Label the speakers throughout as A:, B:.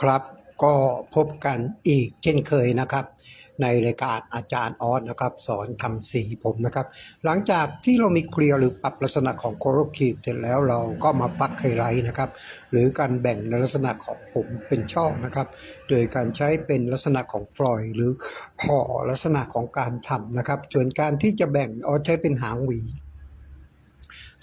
A: ครับก็พบกันอีกเช่นเคยนะครับ ในรายการอาจารย์ออสนะครับ สอนทำสีผมนะครับ หลังจากที่เรามีเคลียร์หรือปรับลักษณะของโคโรคีบเสร็จแล้วเราก็มาปักไฮไลท์นะครับ หรือการแบ่งในลักษณะของผมเป็นช่อนะครับ โดยการใช้เป็นลักษณะของฟลอยด์หรือห่อลักษณะของการทำนะครับ ส่วนการที่จะแบ่งออสใช้เป็นหางหวี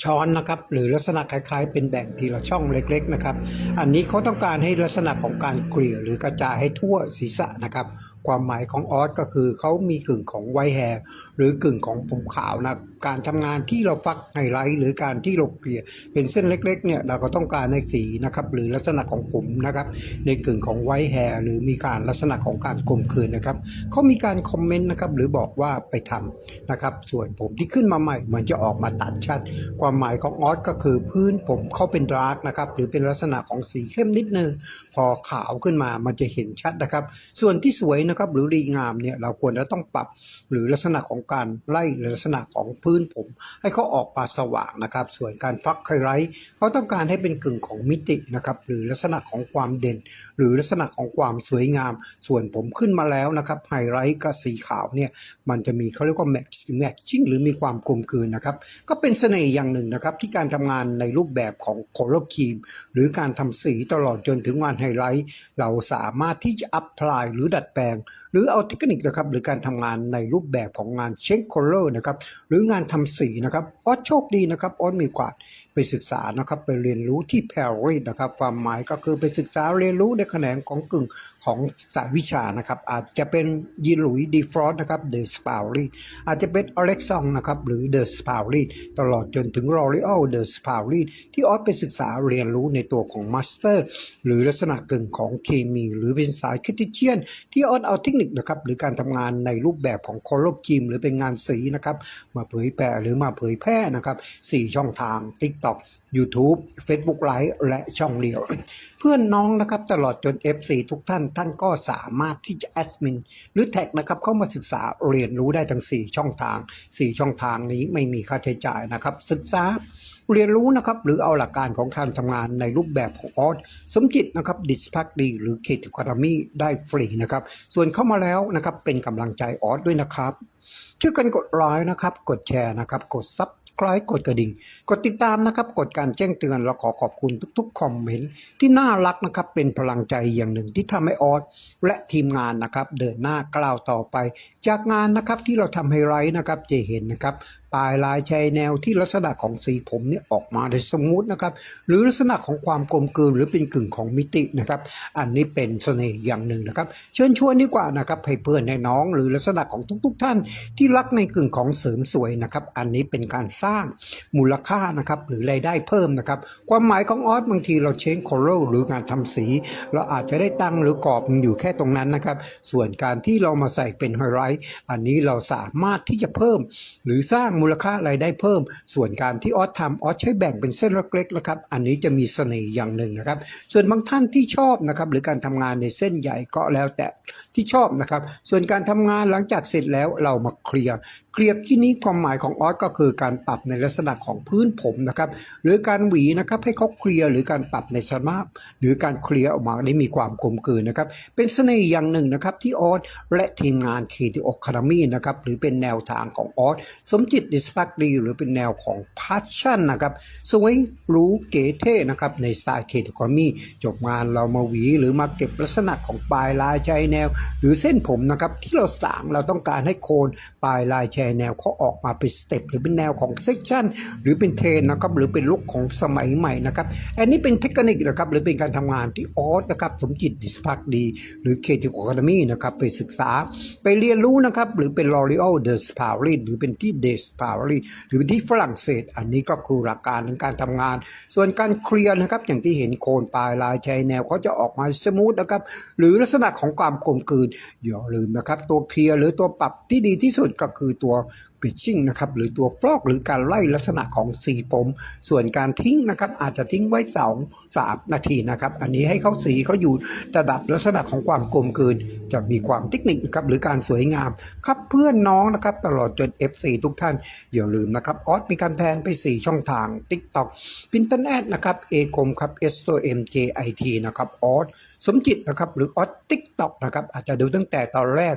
A: ช้อนนะครับ หรือลักษณะคล้ายๆ เป็นแบ่งทีละช่องเล็ก ๆ นะครับ อันนี้เขาต้องการให้ลักษณะของการเกลี่ยหรือกระจายให้ทั่วศีรษะนะครับ ความหมายของออสก็คือเขามีกึ่งของไวแฮร์หรือกึ่งของผมขาวนะการทำงานที่เราฟักไฮไลท์หรือการที่เราเกลี่ยเป็นเส้นเล็กๆเนี่ยเราก็ต้องการในสีนะครับหรือลักษณะของผมนะครับในกึ่งของไวแฮร์หรือมีการลักษณะของการกลมกลืนนะครับเขามีการคอมเมนต์นะครับหรือบอกว่าไปทำนะครับส่วนผมที่ขึ้นมาใหม่เหมือนจะออกมาตัดชัด ความหมายของออสก็คือพื้นผมเขาเป็นดาร์กนะครับหรือเป็นลักษณะของสีเข้มนิดนึงพอขาวขึ้นมามันจะเห็นชัดนะครับ ส่วนที่สวยนะะครับหรือดีงามเนี่ยเราควรจะต้องปรับหรือลักษณะของการไล่หรือลักษณะของพื้นผม ให้เขาออกมาสว่างนะครับ ส่วนการฟักไฮไลท์เขาต้องการให้เป็นกึ่งของมิตินะครับหรือลักษณะของความเด่น หรือลักษณะของความสวยงาม ส่วนผมขึ้นมาแล้วนะครับไฮไลท์กับสีขาวเนี่ยมันจะมีเขาเรียกว่าแมทแมทชิ่งหรือมีความกลมกลืนนะครับก็เป็นเสน่ห์อย่างหนึ่งนะครับที่การทำงานในรูปแบบของโคโลครีมหรือการทำสีตลอดจนถึงงานไฮไลท์เราสามารถที่จะอัพพลายหรือดัดแปลงหรือเอาเทคนิคนะครับหรือการทำงานในรูปแบบของงานเช็คโคลเลอร์นะครับหรืองานทำสีนะครับออสโชคดีนะครับออสมีกวาด ไปศึกษานะครับไปเรียนรู้ที่ปารีสนะครับ ความหมายก็คือไปศึกษาเรียนรู้ในแขนงของกึ่งของสายวิชานะครับ อาจจะเป็นยีหลุยดีฟรอสนะครับเดอะสปารีอาจจะเป็นอเล็กซองนะครับหรือเดอะสปารีตลอดจนถึงรอริโอเดอะสปารีที่ออสไปศึกษาเรียนรู้ในตัวของมาสเตอร์หรือลักษณะกึ่งของเคมี หรือเป็นสายคิติเชียน ที่ออสเอาเทคนิคนะครับหรือการทำงานในรูปแบบของโคโลกิมหรือเป็นงานสีนะครับมาเผยแพร่หรือมาเผยแพร่นะครับสี่ช่องทางทิ๊ก TikTok YouTube Facebook Live และช่องเดียว เพื่อนน้องนะครับตลอดจน FC ทุกท่านท่านก็สามารถที่จะแอดมินหรือแท็กนะครับเข้ามาศึกษาเรียนรู้ได้ทั้ง 4 ช่องทาง 4 ช่องทางนี้ไม่มีค่าใช้จ่ายนะครับศึกษาเรียนรู้นะครับหรือเอาหลักการของการทำงานในรูปแบบของออสสมจิตนะครับดิสพักดีหรือเคติคามีได้ฟรีนะครับ ส่วนเข้ามาแล้วนะครับเป็นกำลังใจออสด้วยนะครับช่วยกันกดไลค์นะครับ กดแชร์นะครับ กดซับ คล้ายกดกระดิ่ง กดติดตามนะครับ กดการแจ้งเตือนเราขอขอบคุณทุกๆคอมเมนต์ที่น่ารักนะครับ เป็นพลังใจอย่างหนึ่งที่ทำให้ออสและทีมงานนะครับ เดินหน้ากล่าวต่อไป จากงานนะครับที่เราทำให้ไร้นะครับจะเห็นนะครับ ปลายลายชายแนวที่ลักษณะของสีผมเนี่ยออกมาได้สมูทนะครับหรือลักษณะของความกลมกลืนหรือเป็นกึ่งของมิตินะครับ อันนี้เป็นเสน่ห์อย่างหนึ่งนะครับ เชิญชวนดีกว่านะครับให้เพื่อนให้น้อง หรือลักษณะของทุก ๆ ท่าน ที่รักในกึ่งของเสริมสวยนะครับอันนี้เป็นการสร้างมูลค่านะครับหรือรายได้เพิ่มนะครับความหมายของออสบางทีเราเชนโคโรหรืองานทำสี เราอาจจะได้ตั้งหรือกรอบมันอยู่แค่ตรงนั้นนะครับ ส่วนการที่เรามาใส่เป็นไฮไลท์อันนี้เราสามารถที่จะเพิ่ม หรือสร้างมูลค่ารายได้เพิ่ม ส่วนการที่ออสทำออสใช้แบ่งเป็นเส้นเล็กๆนะครับ อันนี้จะมีเสน่ห์อย่างหนึ่งนะครับ ส่วนบางท่านที่ชอบนะครับหรือการทำงานในเส้นใหญ่ก็แล้วแต่ที่ชอบนะครับ ส่วนการทำงานหลังจากเสร็จแล้วเรามาเคลียร์ เคลียร์ที่นี้ความหมายของออสก็คือการปรับในลักษณะของพื้นผมนะครับ หรือการหวีนะครับให้เขาเคลียร์หรือการปรับในสมาพหรือการเคลียร์ออกมาได้มีความกลมกลืนนะครับ เป็นเสน่ห์อย่างหนึ่งนะครับที่ออสและทีมงานเคทีโอคาดมีนะครับหรือเป็นแนวทางของออสสมจิตดิสพักดีหรือเป็นแนวของพาชั่นนะครับสวยรู้เก๋เท่นะครับในสไตล์เคทีโอคาดมีจบงานเรามาหวีหรือมาเก็บลักษณะของปลายลายชายแนว หรือเส้นผมนะครับที่เราสางเราต้องการให้โคนปลายลายชายแนวเขาออกมาเป็นสเต็ปหรือเป็นแนวของเซกชันหรือเป็นเทรนนะครับหรือเป็นลุคของสมัยใหม่นะครับอันนี้เป็นเทคนิคนะครับหรือเป็นการทำงานที่ออสนะครับสมจิตดิสพักดี หรือเคทีโอคาดมีนะครับไปศึกษาไปเรียนรู้นะครับหรือเป็น L'Oreal The s p a r i หรือเป็นที่ The s p a r i หรือเป็นที่ฝรั่งเศส อันนี้ก็คือหลักการในการทำงาน ส่วนการเคลียร์นะครับอย่างที่เห็นโคนปลายลายชายแนวเขาจะออกมาสมูทนะครับหรือลักษณะของความกลมกลืนอย่าลืมนะครับตัวเคลียร์หรือตัวปรับที่ดีที่สุดก็คือตัวปิ ชชิ่งนะครับหรือตัวฟลอกหรือการไล่ลักษณะของสีผม ส่วนการทิ้งนะครับอาจจะทิ้งไว้สองสามนาทีนะครับ อันนี้ให้เขาสีเขาอยู่ระดับลักษณะของความกลมกลืน จะมีความเทคนิคนะครับหรือการสวยงามครับเพื่อนน้องนะครับตลอดจน F4 ทุกท่านอย่าลืมนะครับออสมีการแพนไป 4 ช่องทาง TikTok พินเทอร์เน็ตนะครับเอคมครับ S O M J I T นะครับออสสมจิตนะครับหรือออส TikTok นะครับอาจจะดูตั้งแต่ตอนแรก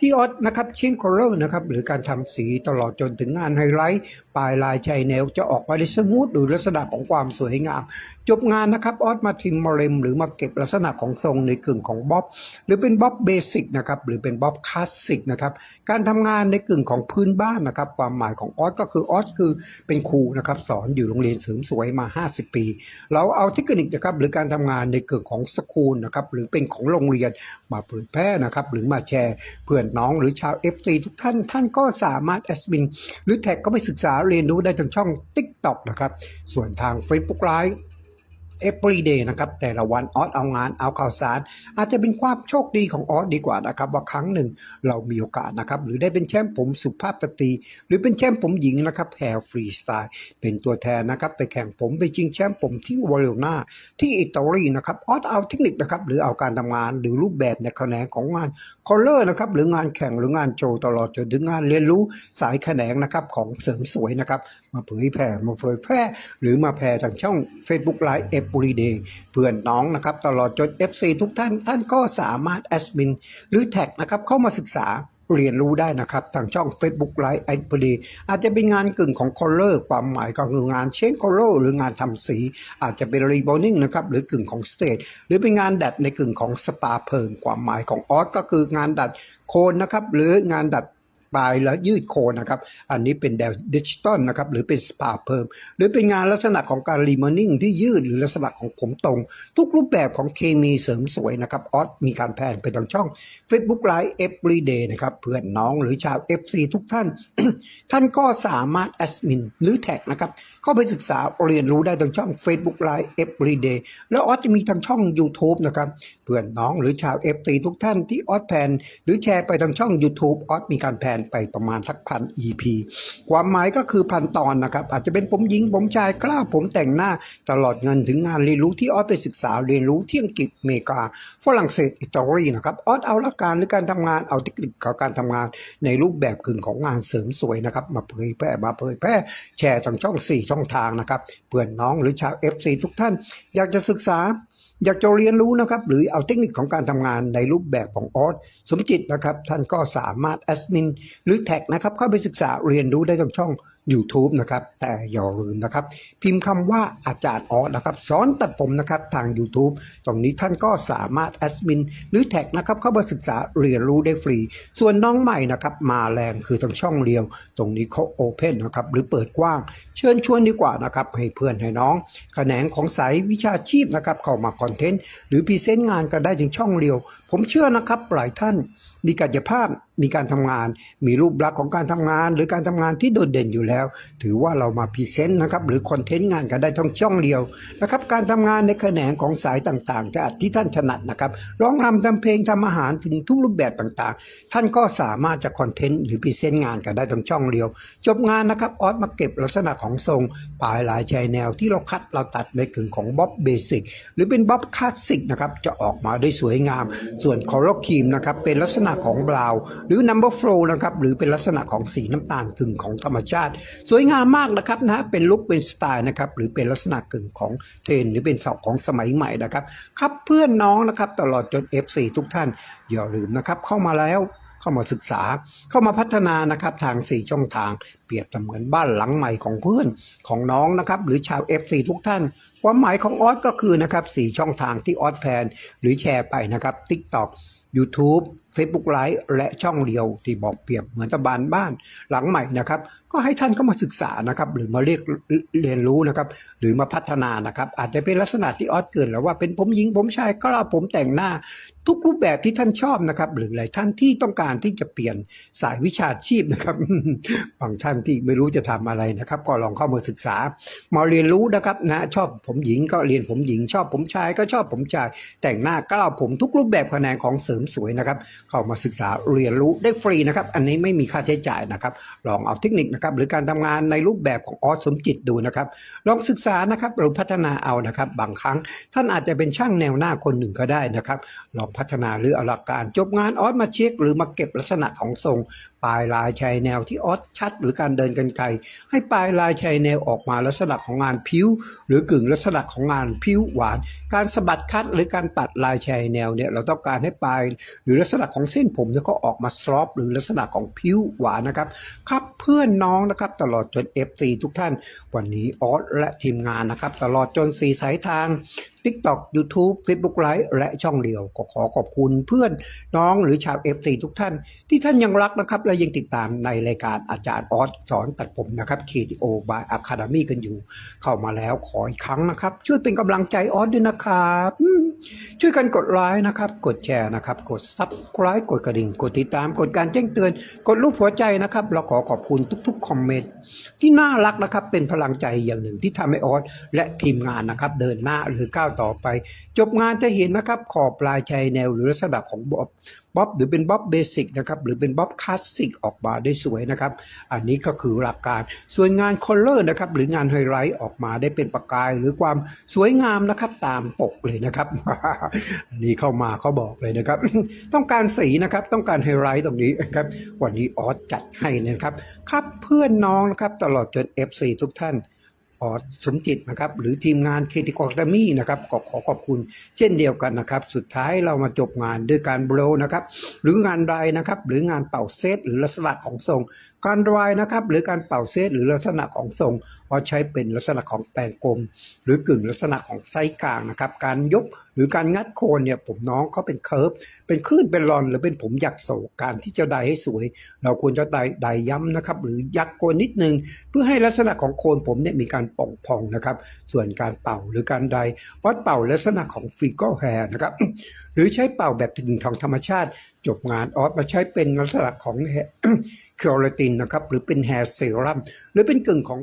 A: ที่ออสนะครับเชียงคอร์เลอร์นะครับหรือการทำสีตลอดจนถึงงานไฮไลท์ ปลายลายชายแนวจะออกมาได้สมูทหรือลักษณะของความสวยงาม จบงานนะครับออสมาทิมมาเรมหรือมาเก็บลักษณะของทรงในกึ่งของบ๊อบหรือเป็นบ๊อบเบสิกนะครับหรือเป็นบ๊อบคลาสสิกนะครับการทำงานในกึ่งของพื้นบ้านนะครับความหมายของออสก็คือออสคือเป็นครูนะครับสอนอยู่โรงเรียนเสริมสวยมา 50 ปี เราเอาเทคนิคนะครับหรือการทำงานในกึ่งของสคูลนะครับหรือเป็นของโรงเรียนมาเผยแพร่นะครับหรือมาแชร์เพื่อนน้องหรือชาว FC ทุกท่านท่านก็สามารถแอดมิน หรือแท็กก็ไปศึกษาเรียนรู้ได้ทางช่อง TikTok นะครับ ส่วนทาง Facebook Live everyday นะครับแต่ละวันออสเอางานเอาข่าวสาร อาจจะเป็นความโชคดีของออสดีกว่านะครับว่าครั้งหนึ่งเรามีโอกาสนะครับหรือได้เป็นแชมป์ผมสุภาพสตรี หรือเป็นแชมป์ผมหญิงนะครับแฮร์ฟรีสไตล์เป็นตัวแทนนะครับไปแข่งผมไปชิงแชมป์ผมที่วอลเลนาที่อิตาลีนะครับออสเอาเทคนิคนะครับหรือเอาการทำงานหรือรูปแบบในแขนงของงานคอลเลอร์นะครับหรืองานแข่งหรืองานโชว์ตลอดจนถึงงานเรียนรู้สายแขนงนะครับของเสริมสวยนะครับมาเผยแผ่มาเผยแพร่หรือมาแพร่ทางช่อง Facebook Live Everyday เพื่อนน้องนะครับตลอดจน FC ทุกท่านท่านก็สามารถแอดมินหรือแท็กนะครับเข้ามาศึกษาเรียนรู้ได้นะครับทางช่อง Facebook Live ไอพอดีอาจจะเป็นงานกึ่งของคอลเลอร์ความหมายก็คืองานเชนคอลเลอร์หรืองานทำสี อาจจะเป็นรีบอนิ่งนะครับหรือกึ่งของสเตทหรือเป็นงานดัดในกึ่งของสปาเพิ่มความหมายของออสก็คืองานดัดโคนนะครับหรืองานดัด ปลายและยืดโคนนะครับ อันนี้เป็นแดวดิจิตอลนะครับหรือเป็นสปาเพิ่ม หรือเป็นงานลักษณะของการรีมอนิ่งที่ยืดหรือลักษณะของผมตรง ทุกรูปแบบของเคมีเสริมสวยนะครับออสมีการแพนไปทางช่อง Facebook Live Everyday นะครับเพื่อนน้องหรือชาว FC ทุกท่าน ท่านก็สามารถแอดมินหรือแท็กนะครับเข้าไปศึกษาเรียนรู้ได้ทางช่อง Facebook Live Everyday แล้วออสจะมีทางช่อง YouTube นะครับเพื่อนน้องหรือชาว FC ทุกท่านที่ออสแพนหรือแชร์ไปทางช่อง YouTube ออสมีการแพนไปประมาณสักพัน EP ความหมายก็คือพันตอนนะครับ อาจจะเป็นผมหญิงผมชายกล้าผมแต่งหน้า ตลอดเงินถึงงานเรียนรู้ที่ออสไปศึกษาเรียนรู้ที่อังกฤษอเมริกา ฝรั่งเศสอิตาลีนะครับออสเอาหลักการหรือการทำงานเอาเทคนิคของการทำงานในรูปแบบกึ่งของงานเสริมสวยนะครับมาเผยแพร่มาเผยแพร่แชร์ทางช่อง 4 ช่องทางนะครับเพื่อนน้องหรือชาว FC ทุกท่าน อยากจะศึกษา อยากจะเรียนรู้นะครับ หรือเอาเทคนิคของการทำงานในรูปแบบของออสสมจิตนะครับ ท่านก็สามารถแอดมินหรือแท็กนะครับ เข้าไปศึกษาเรียนรู้ได้ทางช่อง YouTube นะครับ แต่อย่าลืมนะครับ พิมพ์คำว่าอาจารย์ออสนะครับสอนตัดผมนะครับทาง YouTube ตรงนี้ท่านก็สามารถแอดมินหรือแท็กนะครับเข้ามาศึกษาเรียนรู้ได้ฟรี ส่วนน้องใหม่นะครับมาแรงคือทางช่องเรียว ตรงนี้เขาโอเพนนะครับหรือเปิดกว้าง เชิญชวนดีกว่านะครับให้เพื่อนให้น้องแขนงของสายวิชาชีพนะครับเข้ามาคอนเทนต์หรือพรีเซนต์งานกันได้ถึงช่องเรียว ผมเชื่อนะครับหลายท่านมีกายภาพมีการทำงาน มีรูปลักษณ์ของการทำงาน หรือการทำงานที่โดดเด่นอยู่แล้ว ถือว่าเรามาพรีเซนต์นะครับหรือคอนเทนต์งานกันได้ทั้งช่องเดียวนะครับการทำงานในแขนงของสายต่างๆที่ที่ท่านถนัดนะครับร้องรำทำเพลงทำอาหารถึงทุกรูปแบบต่างๆ ท่านก็สามารถจะคอนเทนต์หรือพรีเซนต์งานกันได้ทั้งช่องเดียว จบงานนะครับออสมาเก็บลักษณะของทรงปลายลายชายแนวที่เราคัดเราตัดในกึ่งของบ๊อบเบสิกหรือเป็นบ๊อบคลาสสิกนะครับจะออกมาได้สวยงาม ส่วนคอร์ครีมนะครับเป็นลักษณะของบราวหรือ number flow นะครับหรือเป็นลักษณะของสีน้ำตาลกึ่งของธรรมชาติ สวยงามมากนะครับนะเป็นลุคเป็นสไตล์นะครับหรือเป็นลักษณะกึ่งของเทรนหรือเป็นสอบของสมัยใหม่นะครับครับเพื่อนน้องนะครับตลอดจน F4 ทุกท่านอย่าลืมนะครับเข้ามาแล้วเข้ามาศึกษาเข้ามาพัฒนานะครับทาง 4 ช่องทาง เปรียบเสมือนบ้านหลังใหม่ของเพื่อนของน้องนะครับหรือชาว F4 ทุกท่าน ความหมายของออสก็คือนะครับ4ช่องทางที่ออสแพนหรือแชร์ไปนะครับ TikTok YouTube Facebook Live และช่องเดียวที่บอกเปรียบเหมือนตะบานบ้านหลังใหม่นะครับ ก็ให้ท่านเข้ามาศึกษานะครับ หรือมาเรียกเรียนรู้นะครับ หรือมาพัฒนานะครับ อาจจะเป็นลักษณะที่ออสเกินหรือว่าเป็นผมหญิงผมชายก็เราผมแต่งหน้า ทุกรูปแบบที่ท่านชอบนะครับ หรือหลายท่านที่ต้องการที่จะเปลี่ยนสายวิชาชีพนะครับบางท่านที่ไม่รู้จะทำอะไรนะครับ ก็ลองเข้ามาศึกษา มาเรียนรู้นะครับนะชอบผมหญิงก็เรียนผมหญิง ชอบผมชายก็ชอบผมชาย แต่งหน้าก้าวผมทุกรูปแบบแขนงของเสริมสวยนะครับ เข้ามาศึกษาเรียนรู้ได้ฟรีนะครับ อันนี้ไม่มีค่าใช้จ่ายนะครับ ลองเอาเทคนิคนะครับหรือการทำงานในรูปแบบของออสสมจิตดูนะครับ ลองศึกษานะครับหรือพัฒนาเอานะครับ บางครั้งท่านอาจจะเป็นช่างแนวหน้าคนหนึ่งก็ได้นะครับลองพัฒนาหรือเอาหลักการ จบงานออสมาเช็คหรือมาเก็บลักษณะของทรง ปลายลายชายแนวที่ออสชัด หรือการเดินกันไกลให้ปลายลายชายแนวออกมาลักษณะของงานผิวหรือกึ่งลักษณะของงานผิวหวาน การสะบัดคัดหรือการปัดลายชายแนวเนี่ยเราต้องการให้ปลายหรือลักษณะของเส้นผมเนี่ยก็ออกมาซอฟหรือลักษณะของผิวหวานนะครับครับเพื่อนน้องนะครับตลอดจน FC ทุกท่าน วันนี้ออสและทีมงานนะครับ ตลอดจนสีสายทาง TikTok YouTube Facebook Live และช่องเดียวก็ขอขอบคุณเพื่อนน้องหรือชาว FC ทุกท่าน ที่ท่านยังรักนะครับและยังติดตามในรายการอาจารย์ออสสอนตัดผมนะครับ KTO by Academy กันอยู่ เข้ามาแล้วขออีกครั้งนะครับ ช่วยเป็นกำลังใจออสด้วยนะครับช่วยกันกดไลค์นะครับ กดแชร์นะครับ กด Subscribe กดกระดิ่ง กดติดตาม กดการแจ้งเตือน กดรูปหัวใจนะครับ เราขอขอบคุณทุกๆ คอมเมนต์ที่น่ารักนะครับ เป็นพลังใจอย่างหนึ่งที่ทำให้ออสและทีมงานนะครับ เดินหน้าหรือก้าวต่อไป จบงานจะเห็นนะครับ ขอบปลายชายแนวหรือลักษณะของบอบ บ๊อบหรือเป็นบ๊อบเบสิกนะครับหรือเป็นบ๊อบคลาสสิกออกมาได้สวยนะครับ อันนี้ก็คือหลักการส่วนงานคอลเลอร์นะครับหรืองานไฮไลท์ออกมาได้เป็นประกาย หรือความสวยงามนะครับตามปกเลยนะครับอันนี้เข้ามาเขาบอกเลยนะครับ ต้องการสีนะครับต้องการไฮไลท์ตรงนี้นะครับวันนี้ออสจัดให้นะครับครับเพื่อนน้องนะครับตลอดจน FC ทุกท่าน ออสสมจิตนะครับ หรือทีมงานเคติกอร์ดมี่นะครับก็ขอขอบคุณ เช่นเดียวกันนะครับ สุดท้ายเรามาจบงานด้วยการโบรนะครับ หรืองานรายนะครับ หรืองานเป่าเซตหรือลักษณะของทรง การรายนะครับ หรือการเป่าเซตหรือลักษณะของทรงเราใช้เป็นลักษณะของแปลงกลม หรือกึ่งลักษณะของไซส์กลางนะครับ การยกหรือการงัดโคนเนี่ยผมน้องเขาเป็นเคิร์ฟเป็นคลื่นเป็นรอนหรือเป็นผมหยักโศกการที่จะไดให้สวย เราควรจะไดไดย้ำนะครับ หรือยักโคนนิดนึง เพื่อให้ลักษณะของโคนผมเนี่ยมีการป่องพองนะครับ ส่วนการเป่าหรือการไดวัดเป่าลักษณะของฟรีโกแฮร์นะครับ หรือใช้เป่าแบบถึงทองธรรมชาติ จบงานออสมาใช้เป็นลักษณะของเคอราตินนะครับ หรือเป็นแฮร์เซรั่มหรือเป็นกึ่งของ